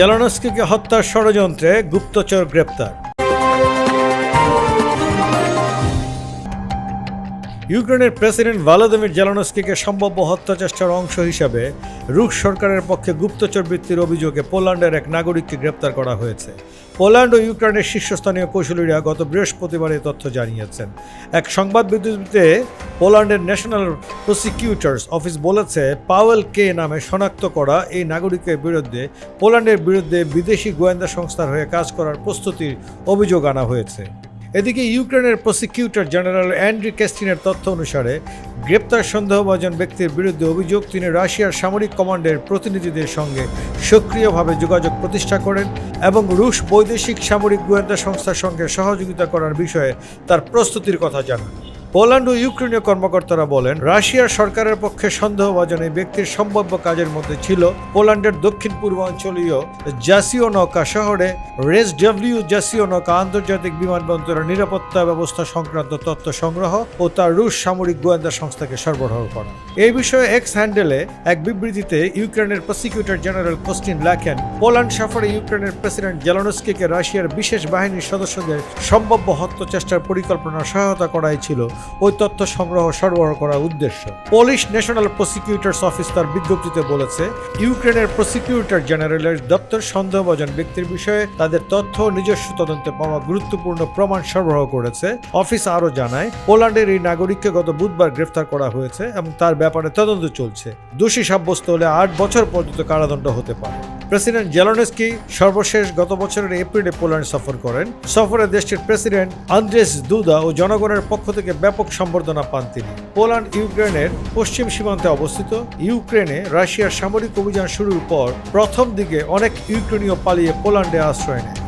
জেলানস্কিকে হত্যার ষড়যন্ত্রে গুপ্তচর গ্রেপ্তার। ইউক্রেনের প্রেসিডেন্ট ভলোদিমির জেলানস্কিকে সম্ভাব্য হত্যা চেষ্টার অংশ হিসাবে রুশ সরকারের পক্ষে গুপ্তচর বৃত্তির অভিযোগে পোল্যান্ডের এক নাগরিককে গ্রেপ্তার করা হয়েছে। পোল্যান্ড ও ইউক্রেনের শীর্ষস্থানীয় কৌশলীরা গত বৃহস্পতিবার এই তথ্য জানিয়েছেন। এক সংবাদ বিবৃতিতে পোল্যান্ডের ন্যাশনাল প্রসিকিউটর্স অফিস বলেছে, পাওয়েল কে নামে শনাক্ত করা এই নাগরিকের বিরুদ্ধে, পোল্যান্ডের বিরুদ্ধে বিদেশি গোয়েন্দা সংস্থার হয়ে কাজ করার প্রস্তুতির অভিযোগ আনা হয়েছে। এদিকে ইউক্রেনের প্রসিকিউটর জেনারেল অ্যান্ড্রি কেস্টিনের তথ্য অনুসারে, গ্রেপ্তার সন্দেহভাজন ব্যক্তির বিরুদ্ধে অভিযোগ, তিনি রাশিয়ার সামরিক কমান্ডের প্রতিনিধিদের সঙ্গে সক্রিয়ভাবে যোগাযোগ প্রতিষ্ঠা করেন এবং রুশ বৈদেশিক সামরিক গোয়েন্দা সংস্থার সঙ্গে সহযোগিতা করার বিষয়ে তার প্রস্তুতির কথা জানান। পোল্যান্ড ও ইউক্রেনীয় কর্মকর্তারা বলেন, রাশিয়ার সরকারের পক্ষে সন্দেহভাজন এই ব্যক্তির সম্ভাব্য কাজের মধ্যে ছিল পোল্যান্ডের দক্ষিণ পূর্বাঞ্চলীয় জাসিওনকা শহরে রেস ডব্লিউ জাসিওনকা আন্তর্জাতিক বিমানবন্দরের নিরাপত্তা ব্যবস্থা সংক্রান্ত তথ্য সংগ্রহ ও তার রুশ সামরিক গোয়েন্দা সংস্থাকে সরবরাহ করা। এই বিষয়ে এক্স হ্যান্ডেলে এক বিবৃতিতে ইউক্রেনের প্রসিকিউটর জেনারেল কোস্টিন ল্যাকেন, পোল্যান্ড সফরে ইউক্রেনের প্রেসিডেন্ট জেলানস্কিকে রাশিয়ার বিশেষ বাহিনীর সদস্যদের সম্ভাব্য হত্যা চেষ্টার পরিকল্পনা সহায়তা করাই ছিল ওই তথ্য সংগ্রহ সরবরাহ করার উদ্দেশ্য। পুলিশ ন্যাশনাল প্রসিকিউটরস অফিস তার বিজ্ঞপ্তিতে বলেছে, ইউক্রেনের প্রসিকিউটর জেনারেলের দপ্তর সন্দেহভাজন ব্যক্তির বিষয়ে তাদের তথ্য নিজস্ব তদন্তে পাওয়া গুরুত্বপূর্ণ প্রমাণ সরবরাহ করেছে। অফিস আরও জানায়, পোল্যান্ডের এই নাগরিককে গত বুধবার গ্রেফতার করা হয়েছে এবং তার ব্যাপারে তদন্ত চলছে। দোষী সাব্যস্ত হলে আট বছর পর্যন্ত কারাদণ্ড হতে পারে। প্রেসিডেন্ট জেলনেস্কি সর্বশেষ গত বছরের এপ্রিলে পোল্যান্ড সফর করেন। সফরে দেশটির প্রেসিডেন্ট আন্দ্রেস দুদা ও জনগণের পক্ষ থেকে ব্যাপক সম্বর্ধনা পান তিনি। পোল্যান্ড, ইউক্রেনের পশ্চিম সীমান্তে অবস্থিত। ইউক্রেনে রাশিয়ার সামরিক অভিযান শুরুর পর প্রথম দিকে অনেক ইউক্রেনীয় পালিয়ে পোল্যান্ডে আশ্রয় নেয়।